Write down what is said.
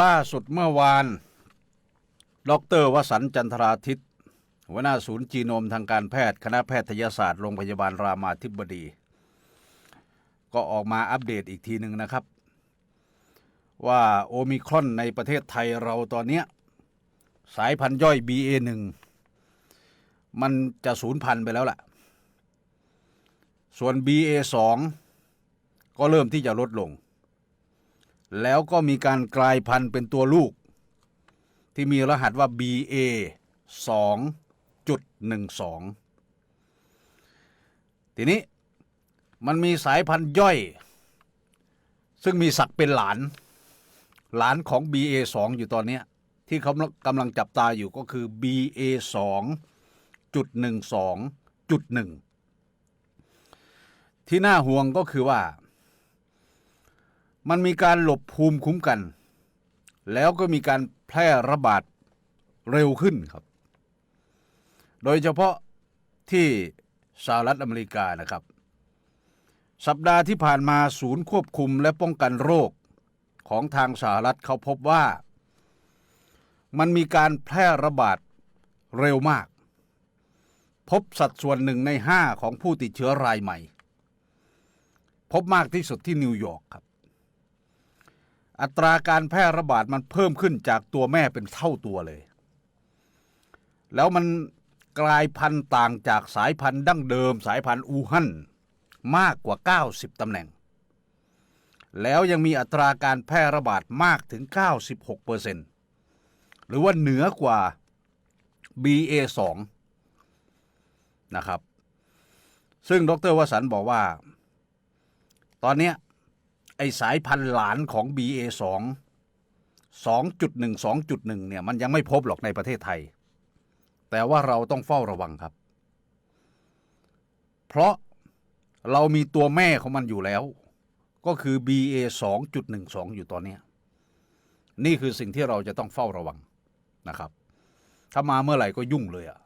ล่าสุดเมื่อวาน ดรวสันต์จันทราทิตหัวหน้าศูนย์จีโนมทางการแพทย์ คณะแพทยศาสตร์โรงพยาบาลรามาธิบดี ก็ออกมาอัปเดตอีกทีหนึ่งนะครับ ว่าโอมิครอนในประเทศไทยเราตอนนี้สายพันธุ์ย่อย BA1 มันจะสูญพันไปแล้วล่ะ ส่วน BA2 ก็เริ่มที่จะลดลง แล้วก็มีการกลายพันธุ์เป็นตัวลูก ที่มีรหัสว่า BA 2.12 ทีนี้มันมีสายพันธุ์ย่อย ซึ่งมีศักดิ์เป็นหลาน หลานของ BA 2อยู่ตอนนี้ที่เขากำลังจับตาอยู่ก็คือ BA 2.12.1 ที่น่าห่วงก็คือว่า มันมีการหลบภูมิคุ้มกัน แล้วก็มีการแพร่ระบาดเร็วขึ้นครับ โดยเฉพาะที่สหรัฐอเมริกานะครับ สัปดาห์ที่ผ่านมาศูนย์ควบคุมและป้องกันโรคของทางสหรัฐเขาพบว่า มันมีการแพร่ระบาดเร็วมาก พบสัดส่วนหนึ่งในห้าของผู้ติดเชื้อรายใหม่ พบมากที่สุดที่นิวยอร์กครับ อัตราการแพร่ระบาดมันเพิ่มขึ้นจากตัวแม่เป็นเท่าตัวเลย แล้วมันกลายพันธุ์ต่างจากสายพันธุ์ดั้งเดิมสายพันธุ์อูฮั่นมากกว่า 90ตำแหน่ง แล้วยังมีอัตราการแพร่ระบาดมากถึง 96เปอร์เซ็นต์หรือว่าเหนือกว่า BA2 นะครับ ซึ่งดรวสันต์บอกว่า ตอนนี้ ไอสายพันธุ์หลานของ BA2 2.1 2.1 เนี่ยมันยังไม่พบหรอกในประเทศไทย แต่ว่าเราต้องเฝ้าระวังครับ เพราะเรามีตัวแม่ของมันอยู่แล้ว ก็คือ BA 2.12 อยู่ตอนนี้นี่คือสิ่งที่เราจะต้องเฝ้าระวังนะครับ ถ้ามาเมื่อไหร่ก็ยุ่งเลยอะ